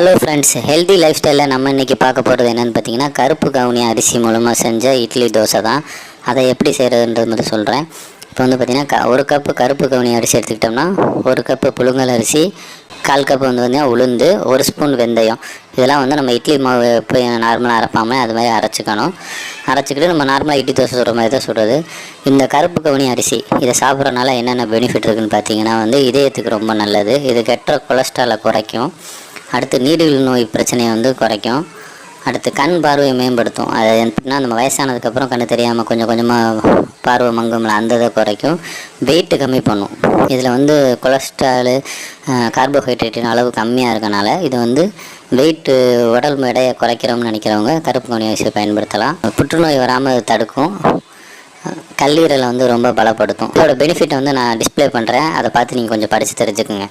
Hello friends healthy life ஸ்டைலில் நம்ம இன்றைக்கி பார்க்க போகிறது என்னென்னு பார்த்தீங்கன்னா கருப்பு கவுனி அரிசி மூலமாக செஞ்ச இட்லி தோசை தான் அதை எப்படி செய்கிறதுன்றது மட்டும் சொல்கிறேன் இப்போ வந்து பார்த்திங்கன்னா க ஒரு கப்பு கருப்பு கவுனி அரிசி எடுத்துக்கிட்டோம்னா ஒரு கப்பு புழுங்கல் அரிசி கால் கப்பு வந்து பார்த்திங்கன்னா உளுந்து ஒரு ஸ்பூன் வெந்தயம். இதெல்லாம் வந்து நம்ம இட்லி மாவு இப்போ நார்மலாக அரைப்பாமல் அது மாதிரி அரைச்சிக்கணும். அரைச்சிக்கிட்டு நம்ம நார்மலாக இட்லி தோசை சுடுற மாதிரி தான் சுடுறது. இந்த கருப்பு கவுனி அரிசி இதை சாப்பிட்றதுனால என்னென்ன பெனிஃபிட் இருக்குதுன்னு பார்த்தீங்கன்னா வந்து இதயத்துக்கு ரொம்ப நல்லது. இது கெட்ட கொலஸ்ட்ராலை குறைக்கும். அடுத்து நீரிழிவு நோய் பிரச்சனையை வந்து குறைக்கும். அடுத்து கண் பார்வையை மேம்படுத்தும். அது எப்படின்னா நம்ம வயசானதுக்கப்புறம் கண்ணு தெரியாமல் கொஞ்சம் கொஞ்சமாக பார்வை மங்கும்ல அந்த இதை குறைக்கும். வெயிட்டு கம்மி பண்ணும். இதில் வந்து கொலஸ்ட்ராலு கார்போஹைட்ரேட்டின் அளவு கம்மியாக இருக்கனால இது வந்து வெயிட்டு உடல் எடையை குறைக்கிறோம்னு நினைக்கிறவங்க கருப்பு கவுனி அரிசியை பயன்படுத்தலாம். புற்றுநோய் வராமல் தடுக்கும். கல்லீரலை வந்து ரொம்ப பலப்படுத்தும். இதோட பெனிஃபிட்டை வந்து நான் டிஸ்ப்ளே பண்ணுறேன் அதை பார்த்து நீங்கள் கொஞ்சம் படித்து தெரிஞ்சுக்குங்க.